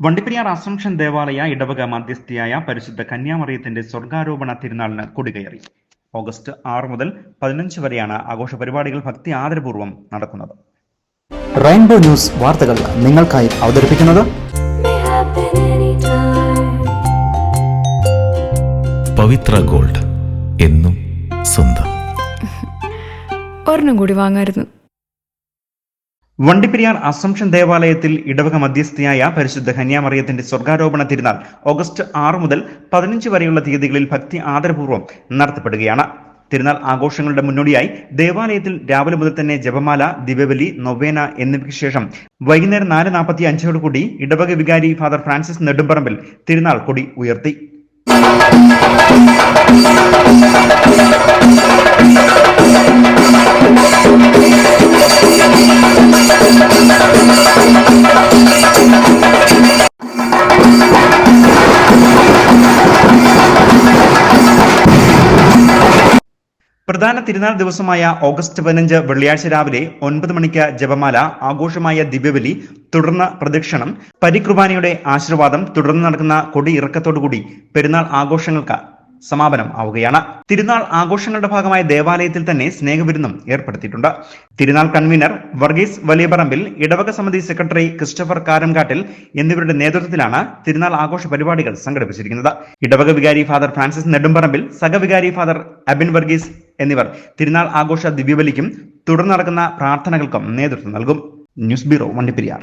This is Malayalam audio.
വണ്ടിപ്പെരിയാർ അസംഷൻ ദേവാലയ ഇടവക മധ്യസ്ഥയായ പരിശുദ്ധ കന്യാമറിയത്തിന്റെ സ്വർഗാരോപണ തിരുനാളിന് കൊടികയറി. ഓഗസ്റ്റ് ആറ് മുതൽ പതിനഞ്ച് വരെയാണ് ആഘോഷ പരിപാടികൾ ഭക്തി ആദരപൂർവം നടക്കുന്നത്. റെയിൻബോ ന്യൂസ് വാർത്തകൾ നിങ്ങൾക്കായി അവതരിപ്പിക്കുന്നത്. പവിത്ര ഗോൾഡ് എന്നും സ്വന്തം. ഒരെണ്ണം കൂടി വാങ്ങായിരുന്നു. വണ്ടിപ്പെരിയാർ അസംഷൻ ദേവാലയത്തിൽ ഇടവക മധ്യസ്ഥയായ പരിശുദ്ധ കന്യാമറിയത്തിന്റെ സ്വർഗാരോപണ തിരുനാൾ ഓഗസ്റ്റ് ആറ് മുതൽ പതിനഞ്ച് വരെയുള്ള തീയതികളിൽ ഭക്തി ആദരപൂർവം നടത്തപ്പെടുകയാണ്. തിരുനാൾ ആഘോഷങ്ങളുടെ മുന്നോടിയായി ദേവാലയത്തിൽ രാവിലെ മുതൽ തന്നെ ജപമാല ദിവബലി നൊവേന എന്നിവയ്ക്ക് ശേഷം വൈകുന്നേരം നാല് നാൽപ്പത്തി അഞ്ചോടുകൂടി ഇടവക വികാരി ഫാദർ ഫ്രാൻസിസ് നെടുമ്പറമ്പിൽ തിരുനാൾ കൊടി ഉയർത്തി. പ്രധാന തിരുനാൾ ദിവസമായ ഓഗസ്റ്റ് പതിനഞ്ച് വെള്ളിയാഴ്ച രാവിലെ ഒൻപത് മണിക്ക് ജപമാല ആഘോഷമായ ദിവ്യബലി തുടർന്ന് പ്രദക്ഷിണം പരികൃപാനയുടെ ആശീർവാദം തുടർന്ന് നടക്കുന്ന കൊടി ഇറക്കത്തോടുകൂടി പെരുന്നാൾ ആഘോഷങ്ങൾക്ക് സമാപനം ആവുകയാണ്. തിരുനാൾ ആഘോഷങ്ങളുടെ ഭാഗമായ ദേവാലയത്തിൽ തന്നെ സ്നേഹവിരുന്നും ഏർപ്പെടുത്തിയിട്ടുണ്ട്. തിരുനാൾ കൺവീനർ വർഗീസ് വലിയപറമ്പിൽ ഇടവക സമിതി സെക്രട്ടറി ക്രിസ്റ്റഫർ കാരംകാട്ടിൽ എന്നിവരുടെ നേതൃത്വത്തിലാണ് തിരുനാൾ ആഘോഷ പരിപാടികൾ സംഘടിപ്പിച്ചിരിക്കുന്നത്. ഇടവക വികാരി ഫാദർ ഫ്രാൻസിസ് നെടുമ്പറമ്പിൽ സഹവികാരി ഫാദർ അബിൻ വർഗീസ് എന്നിവർ തിരുനാൾ ആഘോഷ ദിവ്യബലിക്കും തുടർന്ന് നടക്കുന്ന പ്രാർത്ഥനകൾക്കും നേതൃത്വം നൽകും. News bureau Vandiperiyar.